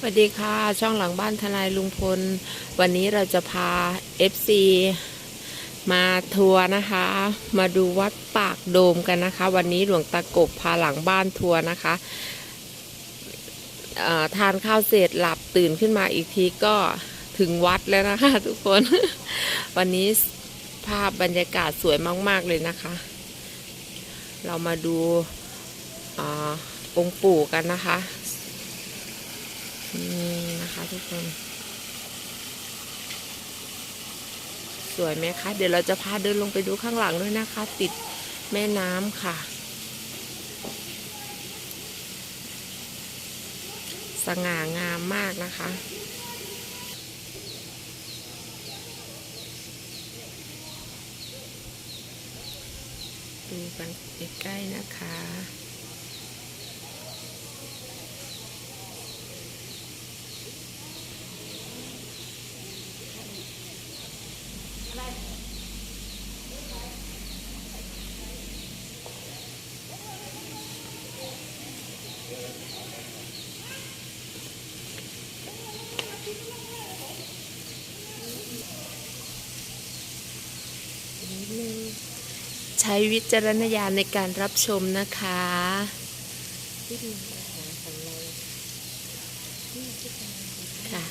สวัสดีค่ะ ช่องหลังบ้านทนายลุงพล วันนี้เราจะพา FC มาทัวร์นะคะ มาดูวัดปากโดมกันนะคะ วันนี้หลวงตากบพาหลังบ้านทัวร์นะคะทานข้าวเสร็จหลับตื่นขึ้นมาอีกทีก็ถึงวัดแล้วนะคะทุกคน วันนี้ภาพบรรยากาศสวยมาก ๆ เลยนะคะ เรามาดูอองค์ปู่กันนะคะ นี่นะคะทุกคน สวยไหมคะ เดี๋ยวเราจะพาเดินลงไปดูข้างหลังด้วยนะคะ ติดแม่น้ำค่ะ สง่างามมากนะคะดูกันใกล้ๆนะคะ ใช้วิจารณญาณในการรับชมนะคะค่ะ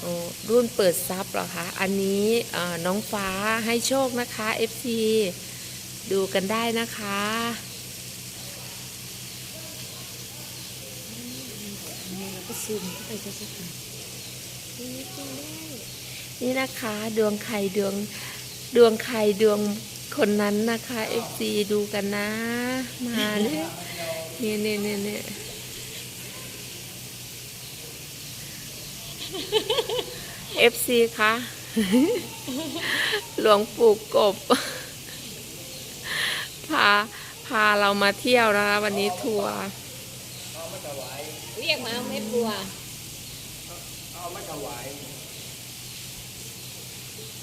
โอ้รุ่นเปิดซับเหรอคะอันนี้เอ่อน้องฟ้าให้โชคนะคะ FC ดูกันได้นะคะนี่น นี่นะคะ ดวงไข่ดวงดวงไข่ดวงคนนั้นนะคะ FC ดูกันนะ มาเนี่ยเนี่ยเนี่ยเนี่ยเนี่ยเอฟซีคะหลวงปู่กบ พาพาเรามาเที่ยวนะคะ วันนี้ทัวร์เรียกมาไม่กลัวเอามาถวาย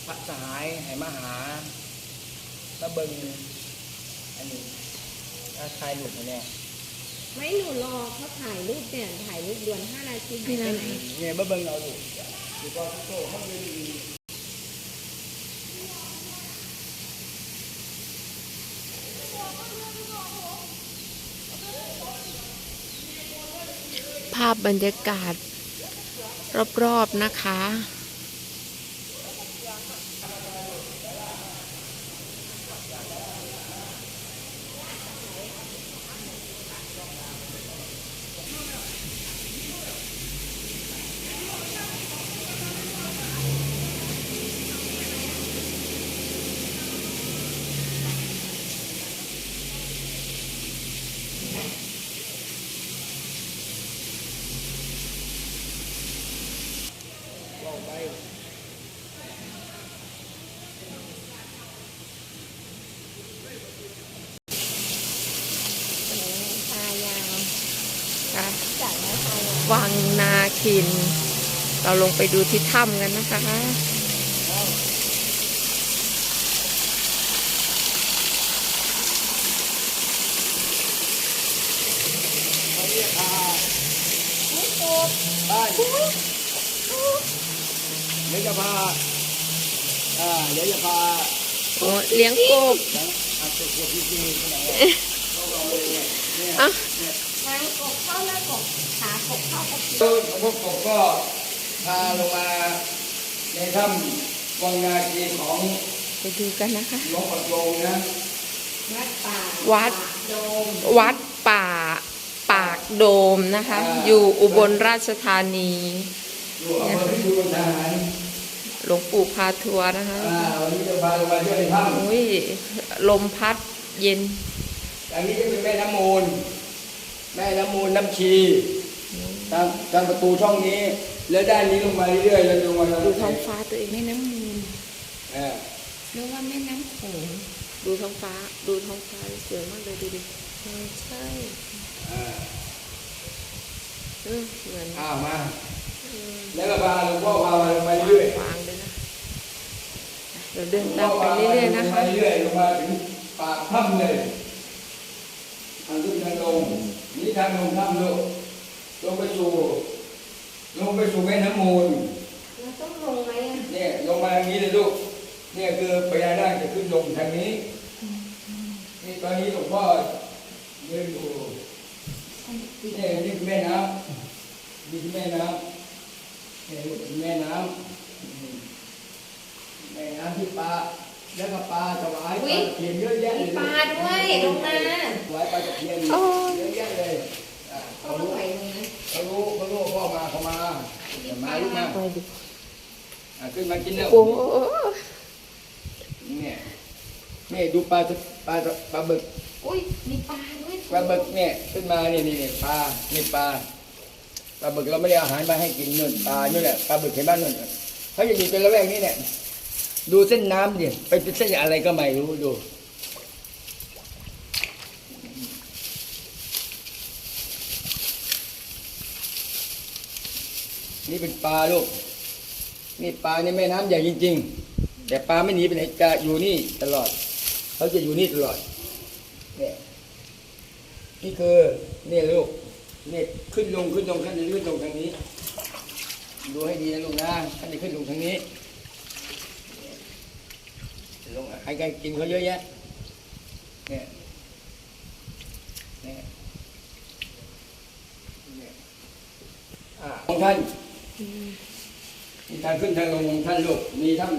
พระสหายให้มาหามาเบิงอันนี้ถ้าใครหลุดมาเนี่ยไม่หนูรอเขาถ่ายรูปเนี่ยถ่ายรูปด่วนห้านาทีหายไปไหนเนี่ยมาเบิงเราอยู่อยู่ก่อนโตมันเลยดีภาพบรรยากาศรอบๆนะคะ ไปตายาวค่ะจัดแล้วตายาววังนาคิน เราลงไปดูที่ถ้ำกันนะคะบ้าน เดี๋ยวจะพาอ่าเดี๋ยวจะพาโอ้เลี้ยงกบอาตัวพวกพี่จีนเนี่ยอะนางกบเข้าแล้วกบขากบเข้ากบพวกกบก็พาลงมาในถ้ำวังนาคีของไปดูกันนะคะหลวงพ่อโยงนะวัดป่าวัดวัดป่าปากโดมนะคะ อยู่อุบลราชธานีอยู่อำเภอพิบูลทหารห ลวงปู่พาทัวร์นะคะอ่าวันนี้จะพาลงมาเที่ยวในถ้โอ้ยลมพัดเย็นำอันนี้จะเป็นแม่น้ำมูล แม่น้ำมูลน้ำชีทางทางประตูช่องนี้ แล้วด้านนี้ลงมาเรื่อยๆแล้วลงมาดูท้องฟ้าตัวเองแม่น้ำมูลเออหรือว่าแม่น้ำโขงดูท้องฟ้า ดูท้องฟ้าสวยมากเลยดูดิเออใช่อ่าเออเหมือนอ้าวมาเออแล้วก็พาหลวงพ่อพามาลงมาเรื่อยวาง เลยนะเดี๋ยวเดินๆตามไปเรื่อยๆนะคะลงมาเรื่อยๆลงมาถึงปากถ้ำเลยทางขึ้นทางลงนี่ทางลงถ้ำลูกลงไปสู่ลงไปสู่แม่น้ำมูลเราต้องลงไหมอะเนี่ยลงมาทางนี้เลยลูกเนี่ยคือพญานาคจะขึ้นลงทางนี้นี่ตอนนี้หลวงพ่อเดินอยู่นี่นี่คือแม่น้ำนี่คือแม่น้ำนี่ลูกคือแม่น้ำอืม แม่น้ำที่ปลาแล้วก็ปลาถวายปลาตะเพียนเยอะแยะเลมียปลาด้วยลงมาถวายปลาตะเพียนเยอะแยะเลยอะพ่อเขามารู้ไหวตรงนั้นเขารู้เขารู้ว่าพ่อมาเขามาอย่ามาลูกมาไปดูอะขึ้นมากินแล้วโอ้เนี่ยนี่ดูปลาปลาปลาบึกอุ้ยมีปลาด้วยปลาบึกเนี่ยขึ้นมานี่นี่นี่ปลานี่ปลาปลาบึกเราไม่ได้เอาอาหารมาให้กินนู่นปลานู่นแหละปลาบึกเห็นบ้านนู่นเขาจะอยู่เป็นละแวกนี้เนี่ย ดูเส้นน้ำดิไปเป็นเส้นอะไรก็ไม่รู้ดู นี่เป็นปลาลูก นี่ปลาในแม่น้ำใหญ่จริง ๆ แต่ปลาไม่หนีไปไหนจะอยู่นี่ตลอด เขาจะอยู่นี่ตลอดเนี่ยนี่คือเนี่ยลูกเนี่ยขึ้นลงขึ้นลงขั้นจะขึ้นลงทางนี้ ดูให้ดีนะลูกนะขั้นจะขึ้นลงทางนี้ ลงใครกันกินเขาเยอะแยะเนี่ยเนี่ยเนี่ยอ่าของท่านมีทางขึ้นทางลงของท่านลูกมีท่าน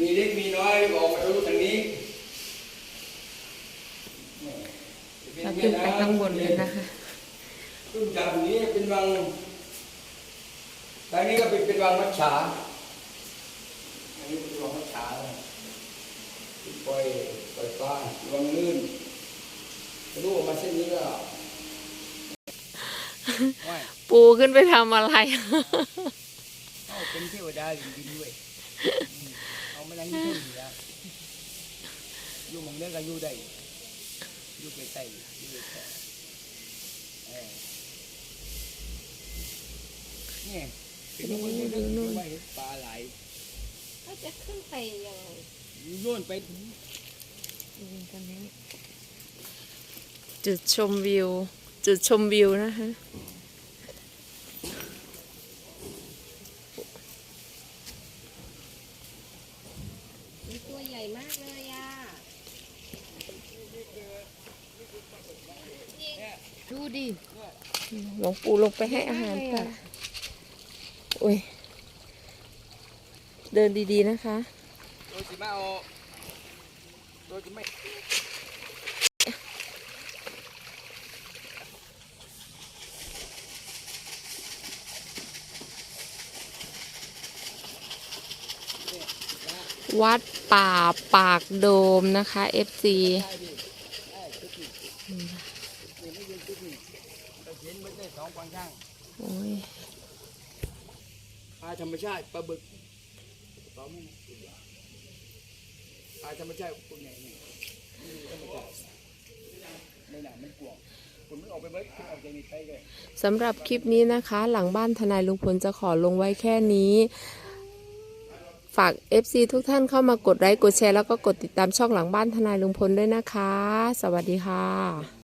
มีเล็กมีน้อยออกมาทะลุทางนี้เราขึ้นไปข้างบนเลยนะคะขึ้นจากตรงนี้เป็นวังทางนี้ก็เป็นเป็นวังมัจฉาอันนี้เป็นวังมัจฉาที่ ปล่อยปล่อยปลาวังลื่นรู้ออกมาเส้นนี้ก็ว่าปูขึ้นไปทำอะไรเอาเป็นเทวดาจริงๆด้วยเอามานั่งที่นี่แล้วอยู่มองเรื่องก็อยู่ได้อยู่ไปใกล้อยู่ใกล้ๆเนี่ยเป็นคนเดียวที่ไม่เห็นปลาไหลเขาจะขึ้นไปยังไง โน่นไปจุดชมวิว จุดชมวิวนะคะมีตัวใหญ่มากเลยอะ ดูดิ หลวงปู่ลงไปให้อาหารค่ะโอ้ย เดินดีๆนะคะ จิมาเอาโดยสิไม่วัดป่าปากโดมนะคะ FC ได้ดิได้ทุกทีนี่ไม่ยืนทุกทีเองฝั่งข้างโอ้ยปลาธรรมชาติปลาบึกปลา หมึกปลาธรรมชาติตัวใหญ่นี่นี่ธรรมชาติในหนังมันกวางคุณไม่ออกไปเบิดคุณออกจากนี่ไปเลย สำหรับคลิปนี้นะคะ หลังบ้านทนายลุงพลจะขอลงไว้แค่นี้ ฝาก FC ทุกท่านเข้ามากดไลค์กดแชร์แล้วก็กดติดตามช่องหลังบ้านทนายลุงพลด้วยนะคะ สวัสดีค่ะ